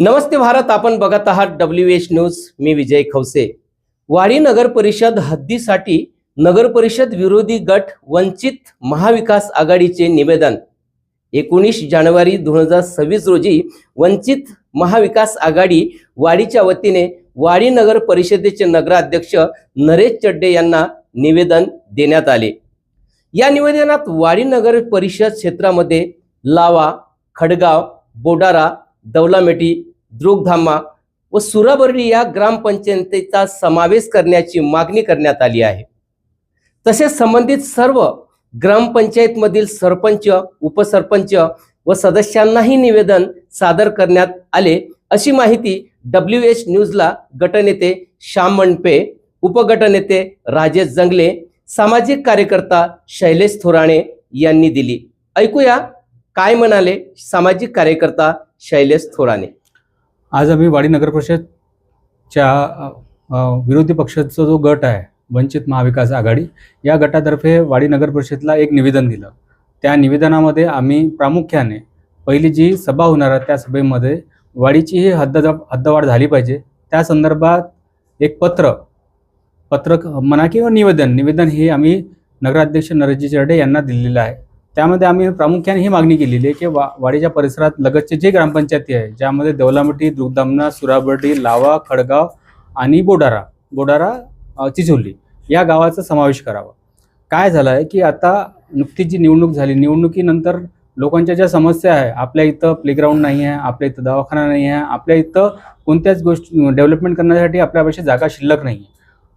नमस्ते भारत आपण बघत आहात डब्ल्यू एच न्यूज मी विजय खवसे. वाडी नगर परिषद हद्दीसाठी नगर परिषद विरोधी गट वंचित महाविकास आघाडीचे निवेदन. एकोणीस जानेवारी दोन हजार सव्वीस रोजी वंचित महाविकास आघाडी वाडीच्या वतीने वाडी नगर परिषदेचे नगराध्यक्ष नरेश चड्डे यांना निवेदन देण्यात आले. या निवेदनात वाडी नगर परिषद क्षेत्रामध्ये लावा खडगाव बोडारा दौलामेटी द्रुगधामा व सुराबर्डी या ग्रामपंचायतीचा समावेश करण्याची मागणी करण्यात आली आहे. तसेच संबंधित सर्व ग्रामपंचायतमधील सरपंच उपसरपंच व सदस्यांनाही निवेदन सादर करण्यात आले अशी माहिती डब्ल्यू एच न्यूजला गटनेते श्याम मंडपे उपगटनेते राजेश जंगले सामाजिक कार्यकर्ता शैलेश थोराणे यांनी दिली. ऐकूया काय म्हणाले सामाजिक कार्यकर्ता शैलेश थोराने? आज आम्ही वाडी नगर परिषदच्या विरोधी पक्षाचा जो गट आहे वंचित महाविकास आघाडी या गटातर्फे वाडी नगर परिषदला एक निवेदन दिलं. त्या निवेदनामध्ये आम्ही प्रामुख्याने पहिली जी सभा होणार आहे त्या सभेमध्ये वाडीची ही हद्द हद्दवाढ झाली पाहिजे. त्या संदर्भात एक पत्र पत्र म्हणा किंवा निवेदन निवेदन हे आम्ही नगराध्यक्ष नरजी चर्डे यांना दिलेलं आहे. त्यामध्ये आम्ही प्रामुख्याने ही मागणी केलेली आहे की वा वाडीच्या परिसरात लगतचे जे ग्रामपंचायती आहे ज्यामध्ये देवलामटी दुग्धामना सुराबर्डी लावा खडगाव आणि बोडारा बोडारा चिचोली या गावाचा समावेश करावा. काय झालं आहे की आता नुकतीच जी निवडणूक झाली निवडणुकीनंतर लोकांच्या ज्या समस्या आहे आपल्या इथं प्लेग्राऊंड नाही आहे आपल्या इथं दवाखाना नाही आहे आपल्या इथं कोणत्याच गोष्टी डेव्हलपमेंट करण्यासाठी आपल्यापाशी जागा शिल्लक नाही आहे.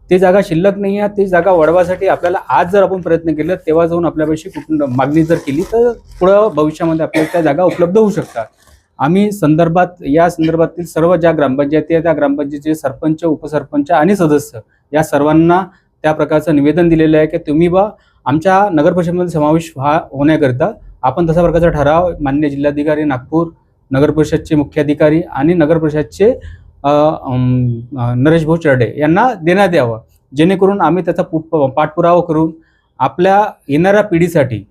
ते जागा शिल्लक नाही आहे. ते जागा वाढवासाठी आपल्याला आज जर आपण प्रयत्न केला तेव्हा जाऊन आपल्यापाशी कुठून मागणी जर केली तर पुढं भविष्यामध्ये आपल्याला त्या जागा उपलब्ध होऊ शकतात. आम्ही संदर्भात या संदर्भातील सर्व ज्या ग्रामपंचायती आहे त्या ग्रामपंचायतीचे सरपंच उपसरपंच आणि सदस्य या सर्वांना त्या प्रकारचं निवेदन दिलेलं आहे की तुम्ही बा आमच्या नगर परिषदेमध्ये समावेश व्हा होण्याकरिता आपण तशा प्रकारचा ठराव मान्य जिल्हाधिकारी नागपूर नगर परिषदचे मुख्याधिकारी आणि नगर परिषदचे नरेश भाऊ चर्डे यांना देण्यात यावं. जेणेकरून आम्ही त्याचा पुट- पाठपुरावा करून आपल्या येणाऱ्या पिढीसाठी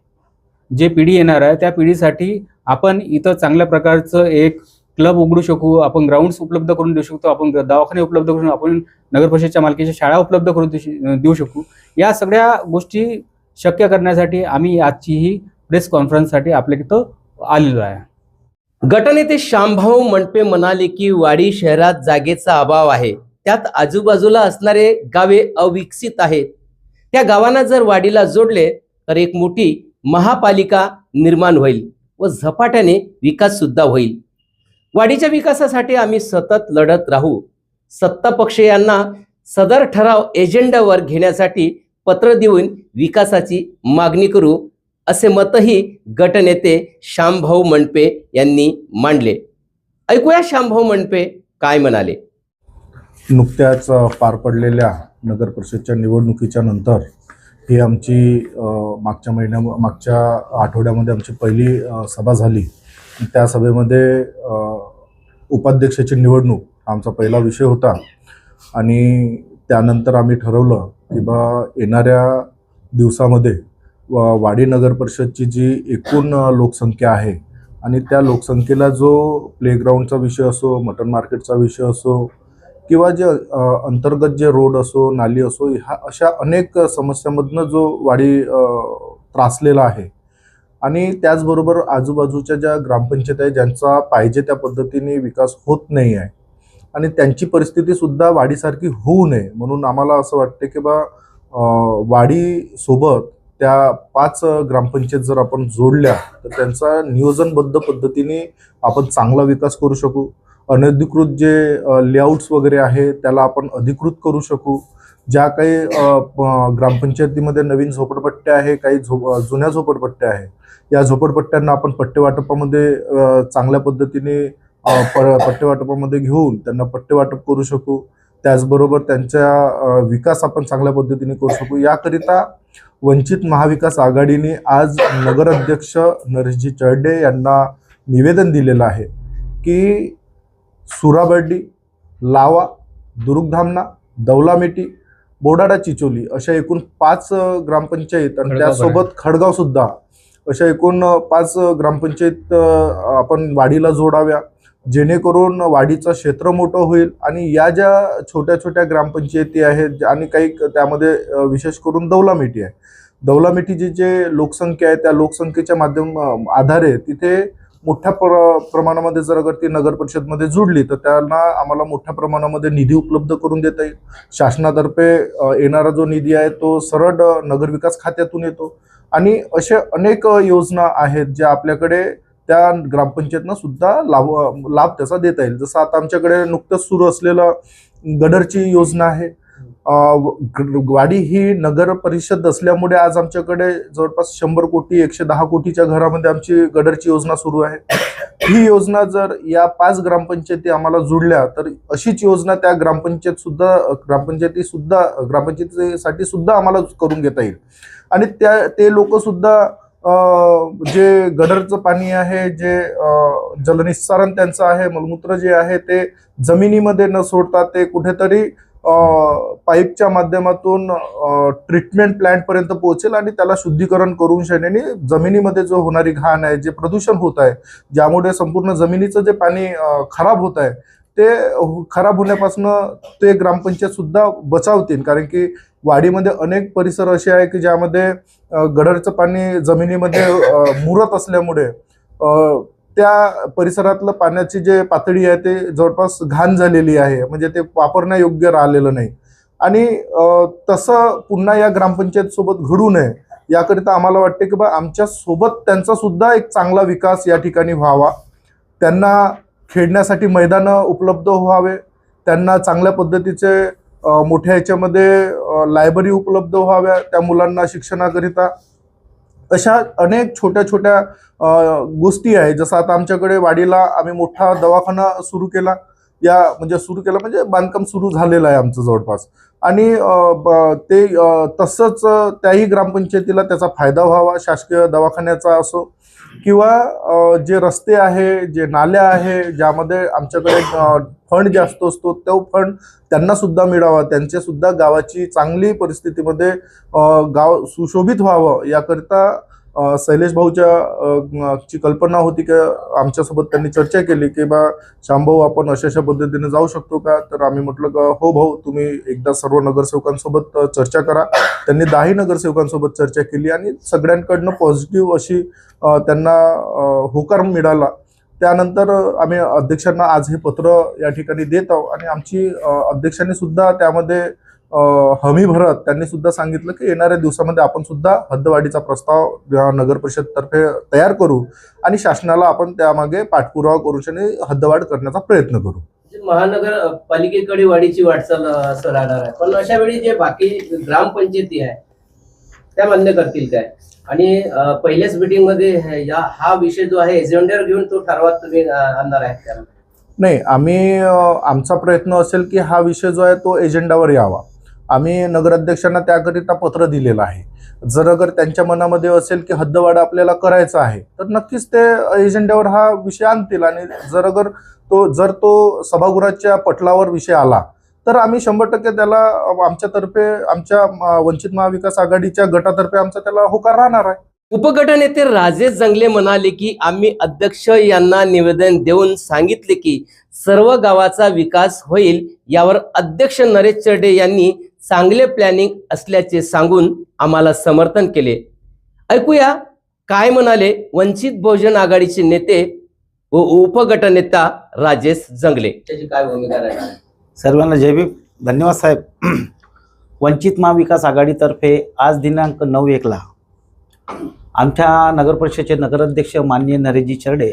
जे पिढी येणार आहे त्या पिढीसाठी आपण इथं चांगल्या प्रकारचं एक क्लब उघडू शकू आपण ग्राउंड्स उपलब्ध करून देऊ शकतो आपण दवाखाने उपलब्ध करून आपण नगरपरिषदच्या मालकीच्या शाळा उपलब्ध करून देऊ शकू या सगळ्या गोष्टी शक्य करण्यासाठी आम्ही आजची ही प्रेस कॉन्फरन्ससाठी आपल्या इथं आलेलो आहे. गटनेते श्यामभाऊ मंडपे म्हणाले की वाडी शहरात जागेचा अभाव आहे. त्यात आजूबाजूला असणारे गावे अविकसित आहेत. त्या गावांना जर वाडीला जोडले तर एक मोठी महापालिका निर्माण होईल व झपाट्याने विकास सुद्धा होईल. वाडीच्या विकासासाठी आम्ही सतत लढत राहू. सत्ता पक्ष यांना सदर ठराव एजेंडावर घेण्यासाठी पत्र देऊन विकासाची मागणी करू. असे मतही गटनेते श्यामभाऊ मंडपे यांनी मांडले. ऐकूया श्यामभाऊ मंडपे काय म्हणाले. नुकत्याच पार पडलेल्या नगर परिषदच्या निवडणुकीच्या नंतर ही आमची मागच्या महिन्या मागच्या आठवड्यामध्ये आमची पहिली सभा झाली. त्या सभेमध्ये उपाध्यक्षाची निवडणूक आमचा पहिला विषय होता. आणि त्यानंतर आम्ही ठरवलं की बा येणाऱ्या दिवसामध्ये वाडी नगर परिषदची जी एकूण लोकसंख्या आहे आणि त्या लोकसंख्येला जो प्लेग्राऊंडचा विषय असो मटन मार्केटचा विषय असो किंवा जे अंतर्गत जे रोड असो नाली असो ह्या अशा अनेक समस्यांमधनं जो वाडी त्रासलेला आहे. आणि त्याचबरोबर आजूबाजूच्या ज्या ग्रामपंचायत आहे ज्यांचा पाहिजे त्या पद्धतीने विकास होत नाही आहे. आणि त्यांची परिस्थितीसुद्धा वाढीसारखी होऊ नये. म्हणून आम्हाला असं वाटते की बा वाडीसोबत वाढीसोबत त्या पाच ग्रामपंचायत जर आपण जोडल्या तर त्यांचा नियोजनबद्ध पद्धतीने आपण चांगला विकास करू शकू. अनधिकृत जे लेआउट्स वगैरे आहे त्याला आपण अधिकृत करू शकू. ज्या काही ग्रामपंचायतीमध्ये नवीन झोपडपट्ट्या आहे काही झोप जुन्या झोपडपट्ट्या आहे या झोपडपट्ट्यांना आपण पट्टेवाटपामध्ये चांगल्या पद्धतीने प पट्टेवाटपामध्ये घेऊन त्यांना पट्टेवाटप करू शकू. त्याचबरोबर त्यांच्या विकास आपण चांगल्या पद्धतीने करू शकू. याकरिता वंचित महाविकास आघाडीने आज नगराध्यक्ष नरेशजी चर्डे यांना निवेदन दिलेलं आहे की सुराबर्डी लावा दुर्गधामना दौलामेटी बोडाडा चिचोली अशा एकूण पाच ग्रामपंचायत आणि त्यासोबत खडगाव सुद्धा अशा एकूण पाच ग्रामपंचायत आपण वाडीला जोडाव्या. जेणेकरून वाढीचं क्षेत्र मोठं होईल. आणि या ज्या छोट्या छोट्या ग्रामपंचायती आहेत आणि काही त्यामध्ये विशेष करून दौलामेटी आहे. दौलामेटीची जे लोकसंख्या आहे त्या लोकसंख्येच्या माध्यम आधारे तिथे मोठ्या प्र प्रमाणामध्ये जर अगर ती नगर परिषदमध्ये जुडली तर त्यांना आम्हाला मोठ्या प्रमाणामध्ये निधी उपलब्ध करून देता येईल. शासनातर्फे येणारा जो निधी आहे तो सरळ नगरविकास खात्यातून येतो. आणि असे अनेक योजना आहेत ज्या आपल्याकडे त्या ग्रामपंचायतनं सुद्धा लाभ लाभ त्याचा देता येईल. जसं आता आमच्याकडे नुकतंच सुरू असलेलं गडरची योजना आहे. वाडी ही नगर परिषद असल्यामुळे आज आमच्याकडे जवळपास शंभर कोटी एकशे दहा कोटीच्या घरामध्ये आमची गडरची योजना सुरू आहे. ही योजना जर या पाच ग्रामपंचायती आम्हाला जुडल्या तर अशीच योजना त्या ग्रामपंचायत सुद्धा ग्रामपंचायती सुद्धा ग्रामपंचायतीसाठी सुद्धा आम्हाला करून घेता येईल. आणि त्या ते लोक सुद्धा जे गडरचं पाणी आहे जे जलनिस्सारण त्यांचं आहे मलमूत्र जे आहे ते जमिनीमध्ये न सोडता ते कुठेतरी पाईपच्या माध्यमातून ट्रीटमेंट प्लॅन्टपर्यंत पोहोचेल आणि त्याला शुद्धीकरण करून शेण्याने जमिनीमध्ये जो होणारी घाण आहे जे प्रदूषण होत आहे ज्यामुळे संपूर्ण जमिनीचं जे पाणी खराब होत आहे ते खराब होण्यापासून ते ग्रामपंचायत सुद्धा बचावतील. कारण की वाडीमध्ये अनेक परिसर असे आहे की ज्यामध्ये गडरचं पाणी जमिनीमध्ये मुरत असल्यामुळे त्या परिसरातलं पाण्याची जे पातळी आहे ते जवळपास घाण झालेली आहे. म्हणजे ते वापरण्यायोग्य राहिलेलं नाही. आणि तसं पुन्हा या ग्रामपंचायत सोबत घडू नये याकरिता आम्हाला वाटते की बा आमच्यासोबत त्यांचा सुद्धा एक चांगला विकास या ठिकाणी व्हावा. त्यांना खेळण्यासाठी मैदानं उपलब्ध व्हावे. त्यांना चांगल्या पद्धतीचे मोठ्या ह्याच्यामध्ये लायब्ररी उपलब्ध व्हाव्या त्या मुलांना शिक्षणाकरिता. अशा अनेक छोट्या छोट्या गोष्टी आहे जसं आता आमच्याकडे वाडीला आम्ही मोठा दवाखाना सुरू केला. या म्हणजे सुरू केला म्हणजे बांधकाम सुरू झालेलं आहे आमचं जवळपास. आणि ब- ते तसंच त्याही ग्रामपंचायतीला त्याचा फायदा व्हावा. शासकीय दवाखान्याचा असो किंवा जे रस्ते आहे जे नाल्या आहे ज्यामध्ये आमच्याकडे फंड जास्त असतो तो फंड त्यांना सुद्धा मिळावा त्यांच्या सुद्धा गावाची चांगली परिस्थितीमध्ये गाव सुशोभित व्हावं याकरिता शैलेश भाऊच्या ची कल्पना होती की आमच्यासोबत त्यांनी चर्चा केली की बा शांभाऊ आपण अशा अशा पद्धतीने जाऊ शकतो का? तर आम्ही म्हटलं का हो भाऊ तुम्ही एकदा सर्व नगरसेवकांसोबत चर्चा करा. त्यांनी दहाही नगरसेवकांसोबत चर्चा केली आणि सगळ्यांकडनं पॉझिटिव्ह अशी त्यांना होकार मिळाला. त्यानंतर आम्ही अध्यक्षांना आज हे पत्र या ठिकाणी देत आहोत आणि आमची अध्यक्षांनी सुद्धा त्यामध्ये हमी भरत त्यांनी सुद्धा सांगितलं की येणाऱ्या दिवसामध्ये आपण सुद्धा हद्दवाढीचा प्रस्ताव नगर परिषद तर्फे तयार करू आणि शासनाला आपण त्यामागे पाठपुरावा करू आणि हद्दवाढ करण्याचा प्रयत्न करू. म्हणजे महानगर अ, पालिकेकडे वाढीची वाटचाल असं राहणार आहे. पण अशा वेळी जे बाकी ग्रामपंचायती आहे त्या मान्य करतील काय? आणि पहिल्याच मीटिंगमध्ये हे- या हा विषय जो आहे एजेंड्यावर घेऊन तो ठरवात तुम्ही आणणार आहे नाही आम्ही आमचा प्रयत्न असेल की हा विषय जो आहे तो एजेंडावर यावा. आम्ही नगराध्यक्षांना त्याकरिता पत्र दिलेलं आहे. जर अगर त्यांच्या मनामध्ये असेल की हद्दवाढ आपल्याला करायचा आहे तर नक्कीच ते एजेंड्यावर हा विषय आणतील. आणि जर अगर तो जर तो सभागृहाच्या पटलावर विषय आला तर आम्ही शंभर टक्के त्याला आमच्यातर्फे आमच्या वंचित महाविकास आघाडीच्या गटातर्फे आमचा त्याला होकार राहणार आहे. उपगटनेते राजेश जंगले म्हणाले की आम्ही अध्यक्ष यांना निवेदन देऊन सांगितले की सर्व गावाचा विकास होईल यावर अध्यक्ष नरेश चर्डे यांनी चांगले प्लॅनिंग असल्याचे सांगून आम्हाला समर्थन केले. ऐकूया काय म्हणाले वंचित बहुजन आघाडीचे नेते व उपगटनेता राजेश जंगले. त्याची काय भूमिका राहणार सर्वांना जय भीम. धन्यवाद साहेब. वंचित महाविकास आघाडीतर्फे आज दिनांक नऊ एकला आमच्या नगर परिषदेचे नगराध्यक्ष माननीय नरेशजी चर्डे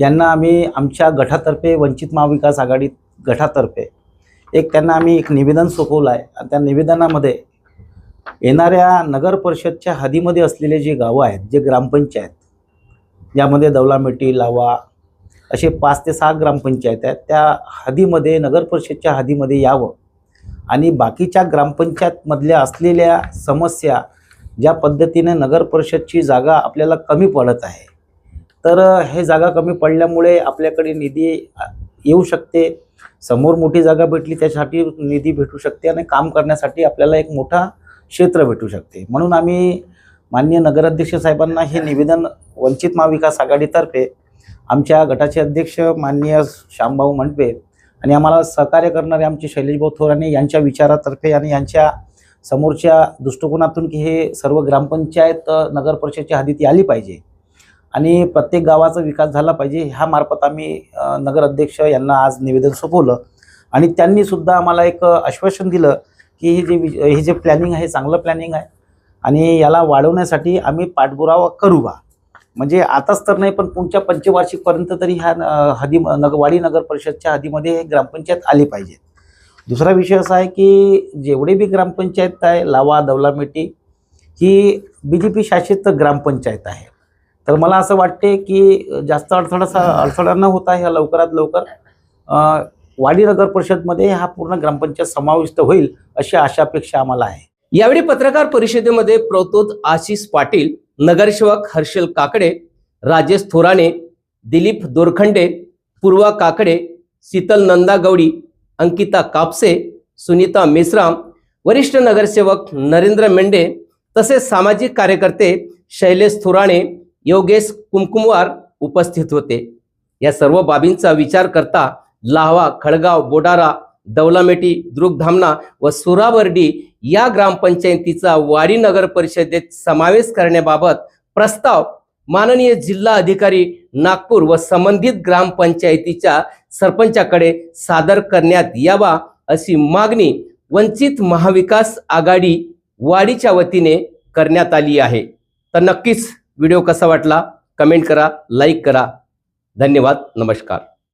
यांना आम्ही आमच्या गटातर्फे वंचित महाविकास आघाडी गटातर्फे एक त्यांना आम्ही एक निवेदन सोपवलं आहे आणि त्या निवेदनामध्ये येणाऱ्या नगर परिषदच्या हदीमध्ये असलेले जे गावं आहेत जे ग्रामपंचायत ज्यामध्ये दौलामेटी लावा असे पाच ते सहा ग्रामपंचायत आहेत त्या हदीमध्ये नगर परिषदच्या हदीमध्ये यावं. आणि बाकीच्या ग्रामपंचायतमधल्या असलेल्या समस्या ज्या पद्धतीने नगर परिषदची जागा आपल्याला कमी पडत आहे तर हे जागा कमी पडल्यामुळे आपल्याकडे निधी येऊ शकते. समोर मोठी जागा भेटली त्यासाठी निधी भेटू शकते आणि काम करण्यासाठी आपल्याला एक मोठा क्षेत्र भेटू शकते. म्हणून आम्ही माननीय नगराध्यक्ष साहेबांना हे निवेदन वंचित महाविकास आघाडीतर्फे आमच्या गटाचे अध्यक्ष माननीय श्यामभाऊ मंडपे आणि आम्हाला सहकार्य करणारे आमचे शैलेशभाऊ थोराणे यांच्या विचारातर्फे आणि यांच्या समोरच्या दृष्टिकोनातून की हे सर्व ग्रामपंचायत नगर परिषदच्या हद्दीत आली पाहिजे. आणि प्रत्येक गावाचा विकास झाला पाहिजे ह्या मार्फत आम्ही नगराध्यक्ष यांना आज निवेदन सोपवलं. आणि त्यांनी सुद्धा आम्हाला एक आश्वासन दिलं की हे जे वि- हे जे प्लॅनिंग आहे चांगलं प्लॅनिंग आहे आणि याला वाढवण्यासाठी आम्ही पाठपुरावा करू बा. म्हणजे आताच तर नाही पण पुढच्या पंचवार्षिकपर्यंत तरी ह्या हदी नग वाडी नगर परिषदच्या हदीमध्ये हे ग्रामपंचायत आली पाहिजे. दुसरा विषय असा आहे की जेवढे बी ग्रामपंचायत आहे लावा दौलामेटी ही बी जे पी शासित ग्रामपंचायत आहे. तर मला असं वाटते की जास्त अडथळा अडथळा न होता ह्या लवकरात लवकर वाडी नगर परिषदमध्ये हा पूर्ण ग्रामपंचायत समाविष्ट होईल अशी आशा अपेक्षा आम्हाला आहे. यावेळी पत्रकार परिषदेमध्ये प्रवतोद आशिष पाटील नगरसेवक हर्षल काकडे राजेश थोराणे दिलीप दोरखंडे पूर्वा काकडे शीतल नंदा गौडी अंकिता कापसे सुनीता मेश्राम वरिष्ठ नगरसेवक नरेंद्र मेंढे तसेच सामाजिक कार्यकर्ते शैलेश थोराणे योगेश कुमकुमवार उपस्थित होते. या सर्व बाबींचा विचार करता लाहवा खळगाव बोडारा दौलामेटी द्रुकधामणा व सुराबर्डी या ग्रामपंचायतीचा वाडी नगर परिषदेत समावेश करण्याबाबत प्रस्ताव माननीय जिल्हा अधिकारी नागपूर व संबंधित ग्रामपंचायतीच्या सरपंचाकडे सादर करण्यात यावा अशी मागणी वंचित महाविकास आघाडी वाडीच्या वतीने करण्यात आली आहे. तर नक्कीच व्हिडिओ कसा वाटला? कमेंट करा लाईक करा. धन्यवाद नमस्कार.